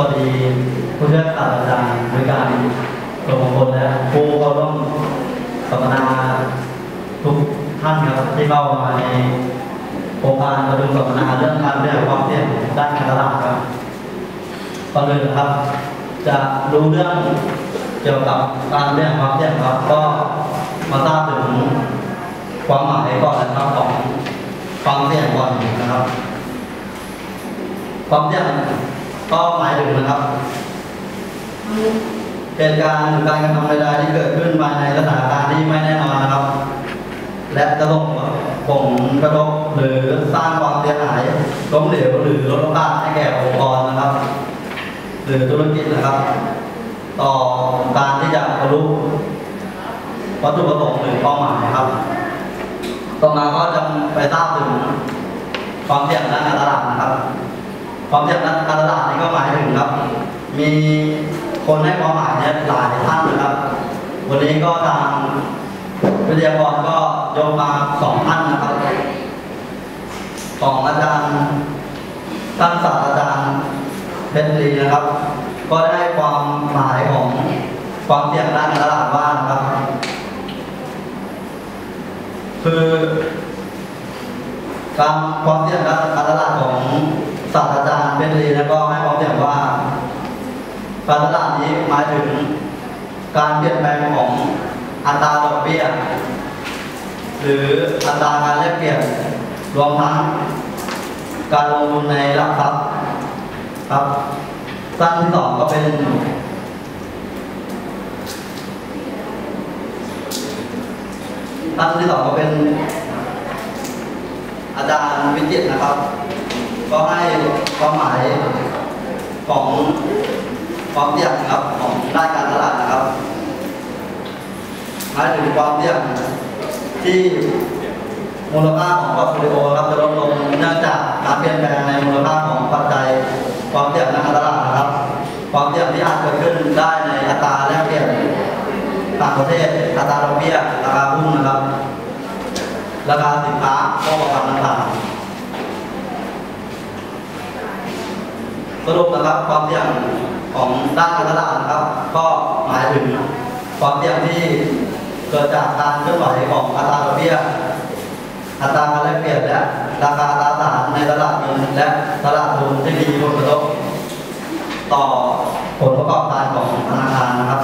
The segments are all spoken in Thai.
วัสดีผู้ช่วยศาสตราจารย์บริการตัวมงคลและผู้เข้าร่วมสัมมนาทุกท่านครับที่เข้ามาในโครงการประชุมสัมมนาเรื่องการเรียกความเสี่ยงด้านการตลาดครับก่อนอื่นนะครับ จะรู้เรื่องเกี่ยวกับการเรียกความเสี่ยงครับ ก็มาทราบถึงความหมายก่อนนะครับของความเสี่ยงก่อนนะครับ ความเสี่ยง ก็หมายถึงนะครับเหตุการณ์หรือการกระทำใดๆที่เกิดขึ้นภายในสถานการณ์ที่ไม่แน่นอนนะครับ และจะส่งผลกระทบหรือสร้างความเสียหายล้มเหลวหรือลดโอกาสให้แก่องค์กรนะครับ หรือธุรกิจนะครับ ต่อการที่จะบรรลุวัตถุประสงค์หรือเป้าหมายครับ ต่อมาก็จะไปทราบถึงความเสี่ยงด้านการตลาดนะครับ ความเสี่ยงด้านการตลาดนี่ก็หมายถึงครับ มีคนให้ความหมายเนี่ยหลายท่านนะครับ วันนี้ก็ทางวิทยากรก็ยกมาสองท่านนะครับ ของอาจารย์ท่านศาสตราจารย์เพชรลีนะครับ ก็ได้ความหมายของความเสี่ยงด้านตลาดว่านะครับ คือการความเสี่ยงด้านการตลาดของ ศาสตราจารย์เพชรลีแล้วก็ให้ความเสี่ยงว่า การตลาดนี้หมายถึงการเปลี่ยนแปลงของอัตราดอกเบี้ยหรืออัตราการแลกเปลี่ยนรวมทั้งการลงทุนในหลักทรัพย์ครับสั้นที่สองก็เป็น ท่านที่สองก็เป็นอาจารย์วิจิตนะครับ ก็ให้ความหมายของความเสี่ยงครับของด้านการตลาดนะครับหมายถึงความเสี่ยงที่มูลค่าของพอร์ตโฟลิโอครับจะลดลงเนื่องจากการเปลี่ยนแปลงในมูลค่าของปัจจัยความเสี่ยงทางการตลาดนะครับ ความเสี่ยงที่อาจเกิดขึ้นได้ในอัตราแลกเปลี่ยนต่างประเทศอัตราดอกเบี้ยราคาหุ้นนะครับ ราคาสินค้าก็ประกันต่างๆ สรุปนะครับความเสี่ยงของด้านการตลาดนะครับ ก็หมายถึงความเสี่ยงที่เกิดจากการเคลื่อนไหวของอัตราดอกเบี้ยอัตราการแลกเปลี่ยนและราคาตราสารในตลาดเงินและตลาดทุนที่มีผลกระทบต่อผลประกอบการของธนาคารนะครับ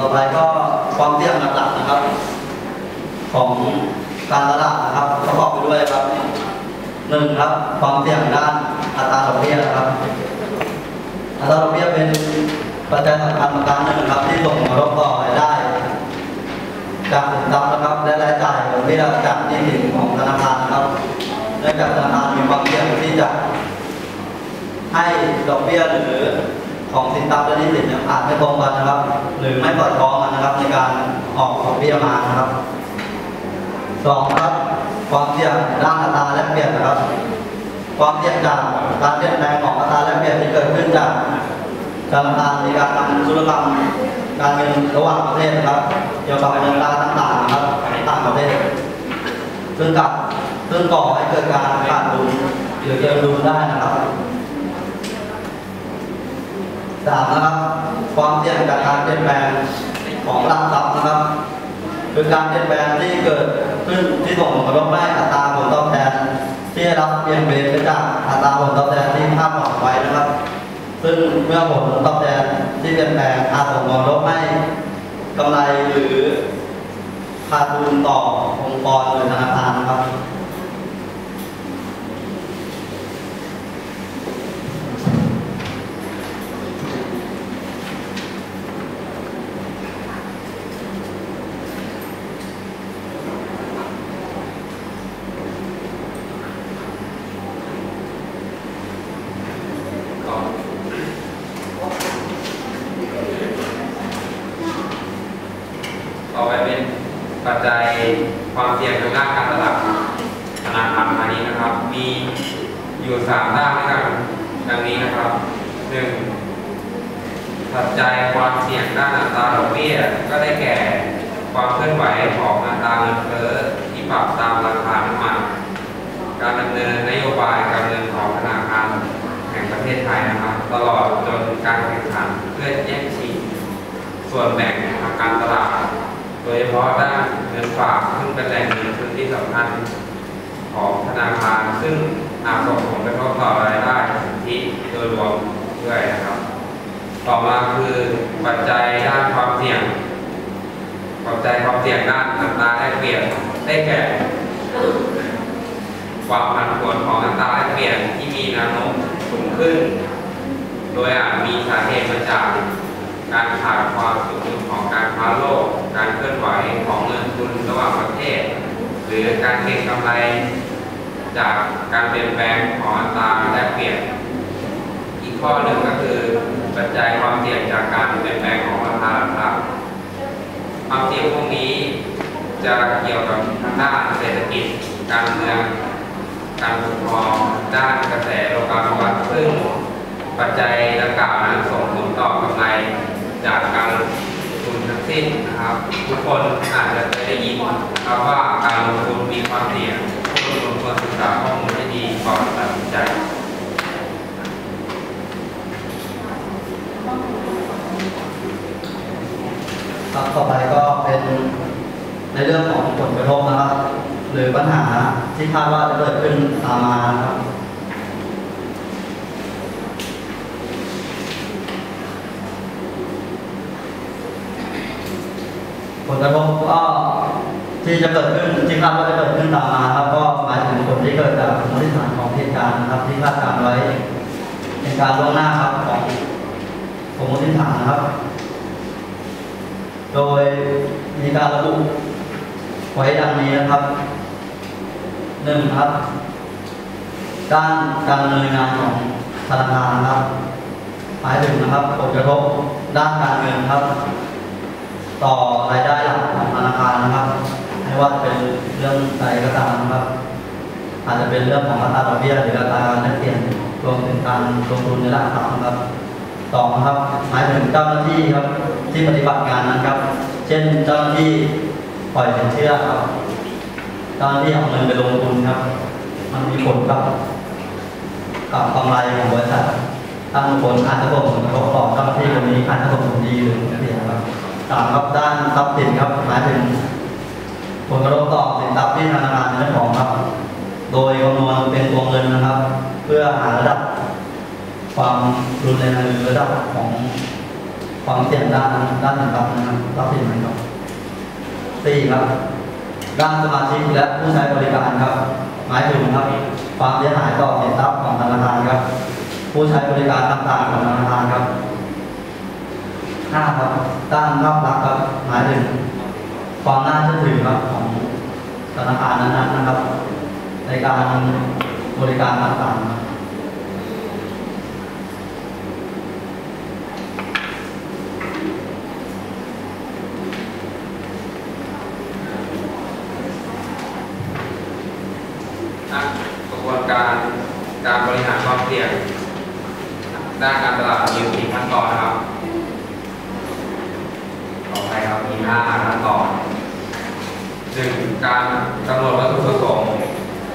ต่อไปก็ความเสี่ยงหลักๆนะครับ ของการตลาดนะครับประกอบไปด้วยครับหนึ่งครับ ความเสี่ยงด้านอัตรา ดอกเบี้ยนะครับอัตราดอกเบี้ยเป็นปัจจัยสำคัญประการหนึ่งครับ ที่ส่งผลกรบต่อรายได้ จากสินทรัพย์นะครับและรายจ่ายดอกเบี้ยจากหนี้สินของธนาคารนะครับเนื่องจากธนาคารมีความเสี่ยงที่จะ ให้ดอกเบี้ยหรือของสินทรัพย์และหนี้สินเนี่ยอาจไม่ตรงกันนะครับ หรือไม่สอดคล้องกันนะครับในการออกดอกเบี้ยมานะครับสองครับความเสี่ยงด้านอัตราแลกเปลี่ยนนะครับ ความเสี่ยงจากการเปลี่ยนแปลงของอัตราแลกเปลี่ยนที่เกิดขึ้นจากธนาคารในการทำธุรกรรมการเงินระหว่างประเทศนะครับ เกี่ยวกับเงินตราต่างๆนะครับต่างประเทศ ซึ่งกับซึ่งก่อให้เกิดการขาดดุลหรือเกินดุลได้นะครับสามนะครับ ความเสี่ยงจากการเปลี่ยนแปลงของหลักทรัพย์นะครับ คือการเปลี่ยนแปลงที่เกิดขึ้นที่ส่งผลกระทบให้อัตรา ที่ได้รับเปลี่ยนเบนจากอัตราผลตอบแทนที่คาดหวังไว้นะครับ ซึ่งเมื่อผลตอบแทนที่เปลี่ยนแปลงอาจส่งผลลบให้กำไรหรือขาดทุนต่อองค์กรหรือธนาคารนะครับ ต่อไปเป็นปัจจัยความเสี่ยงทางด้านการตลาดธนาคารพาณิชย์นะครับ มีออยู่สามด้านด้วยกันดังนี้นะครับหนึ่งปัจจัยความเสี่ยงด้านอัตราดอกเบี้ยก็ได้แก่ความเคลื่อนไหวของอัตราเงินเฟ้อที่ปรับตามราคาน้ำมันการดำเนินนโยบายการเงินของธนาคารแห่งประเทศไทยนะครับ ตลอดจนการแข่งขันเพื่อแย่งชิงส่วนแบ่งทางการตลาด โดยเฉพาะด้านเงินฝากซึ่งเป็นแหล่งเงินทุนที่สำคัญของธนาคาร ซึ่งอาจส่งผลกระทบต่อรายได้สิทธิโดยรวมด้วยนะครับ ต่อมาคือปัจจัยด้านความเสี่ยงปัจจัยความเสี่ยงด้านอัตราแลกเปลี่ยนได้แก่ความผันผวนของอัตราแลกเปลี่ยนที่มีแนวโน้มสูงขึ้น โดยอาจมีสาเหตุมาจากการขาดความสมดุลของการค้าโลก การเคลื่อนไหวของเงินทุนระหว่างประเทศ หรือการเก็งกำไร จากการเปลี่ยนแปลงของอัตราแลกเปลี่ยน อีกข้อหนึ่งก็คือปัจจัยความเสี่ยงจากการเปลี่ยนแปลงของราคาหลักทรัพย์ความเสี่ยงพวกนี้จะเกี่ยวกับทางด้านเศรษฐกิจ การเมือง การปกครอง ด้านกระแสโลกาภิวัตน์ซึ่งปัจจัยดังกล่าวนั้นส่งผลต่อกำไรจากการลงทุนทั้ง สิ้นนะครับทุกคนอาจจะเคยได้ยินนะครับว่าการลงทุนมีความเสี่ยงผู้ลงทุนควรศึกษาข้อมูลให้ดีก่อนตัดสินใจครับต่อไปก็เป็นในเรื่องของผลกระทบนะครับหรือปัญหาที่คาดว่าจะเกิดขึ้นตามมาครับ ผลกระทบก็ที่จะเกิดขึ้นที่คาดว่าจะเกิดขึ้นตามมาครับก็หมายถึงผลที่เกิดจากสมมติฐานของเหตุการณ์ครับที่คาดการไว้เป็นการล่วงหน้าครับของสมมติฐานนะครับ โดยมีการระบุไว้ดังนี้นะครับหนึ่งครับด้านการดำเนินงานของธนาคารครับหมายถึงนะครับผลกระทบด้านการเงินครับ ต่อรายได้หลักของธนาคารนะครับไม่ว่าจะเป็นเรื่องใดก็ตามนะครับ อาจจะเป็นเรื่องของอัตราดอกเบี้ยหรืออัตราการแลกเปลี่ยนรวมถึงการลงทุนในหลักทรัพย์นะครับสองครับหมายถึงเจ้าหน้าที่ครับที่ปฏิบัติงานนั้นครับ เช่นเจ้าหน้าที่ปล่อยสินเชื่อครับเจ้าหน้าที่เอาเงินไปลงทุนครับ มันมีผลกับกับกำไรของบริษัทตั้งผลอาจจะส่งผลกระทบต่อเจ้าหน้าที่คนนี้อาจจะส่งผลดีหรือผลเสีย สามครับด้านทรัพย์สินครับหมายถึงผลกระทบต่อสินทรัพย์ที่ธนาคารเป็นเจ้าของครับ โดยคำนวณเป็นตัวเงินนะครับ เพื่อหาระดับ ความรุนแรงหรือระดับของความเสี่ยงด้านด้านสินทรัพย์นะครับทรัพย์สินนะครับสี่ครับ ด้านสมาชิกและผู้ใช้บริการครับ หมายถึงครับความเสียหายต่อสินทรัพย์ของธนาคารครับ ผู้ใช้บริการต่างๆของธนาคารครับ ห้าครับด้านภาพลักครับหมายถึงความน่าเชื่อถือครับของธนาคารนั้นๆนะครับ ในการบริการต่างๆครับ นะกระบวนการการบริหารความเสี่ยง ด้านการตลาดมีอยู่สี่ขั้นตอนนะครับ ต่อไปครับมีห้าขั้นตอน หนึ่งการกำหนดวัตถุประสงค์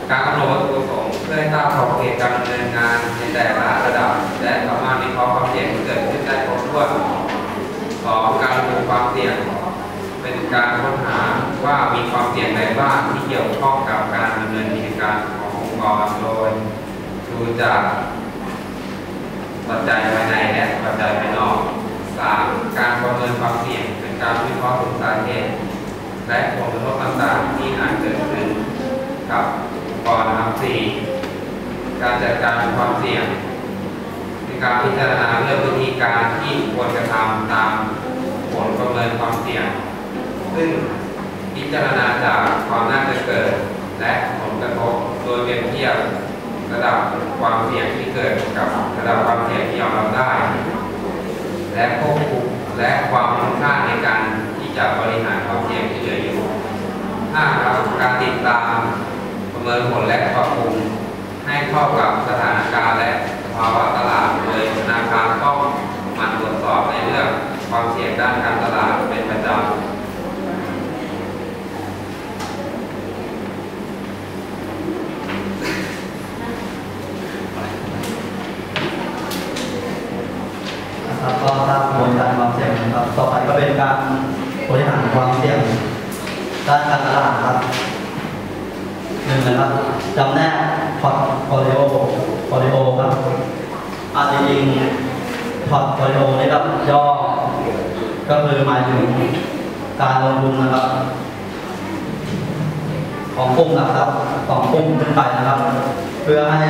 การกำหนดวัตถุประสงค์เพื่อให้ทราบขอบเขตการดำเนินงานในแต่ละระดับ และสามารถวิเคราะห์ความเสี่ยงที่เกิดขึ้นได้ครบถ้วนสองการระบุความเสี่ยง เป็นการค้นหาว่ามีความเสี่ยงใดบ้างที่เกี่ยวข้องกับการดำเนินกิจการขององค์กรโดยดูจากปัจจัยภายในและปัจจัยภายนอก 3. การประเมินความเสี่ยงเป็นการวิเคราะห์ และผลกระทบต่างๆที่อาจเกิดขึ้นกับองค์กรนะครับ 4. การจัดการความเสี่ยงเป็นการพิจารณาเรื่องวิธีการที่ควรกระทำตามผลประเมินความเสี่ยง ซึ่งพิจารณาจากความน่าจะเกิด และผลกระทบโดยเปรียบเทียบระดับความเสี่ยงที่เกิดกับระดับความเสี่ยงที่ยอมรับได้ และควบคุมและความคุ้มค่าในการที่จะบริหารความเสี่ยง 5. ครับการติดตามประเมินผลและปรับปรุงให้เข้ากับสถานการณ์และภาวะตลาดโดยธนาคารต้องหมั่นตรวจสอบในเรื่องความเสี่ยงด้านการตลาดเป็นประจำครับก็ทราบกระบวนการความเสี่ยงนะครับ ต่อไปก็เป็นการบริหารความเสี่ยง ด้านการตลาดครับหนึ่งนะครับจำแนกพอร์ตโฟลิโอโฟลิโอครับอาจจริงพอร์ตโฟลิโอนี่ครับย่อก็คือหมายถึงการลงทุนนะครับ ของกลุ่มหลักทรัพย์ของกลุ่มขึ้นไปนะครับ เพื่อให้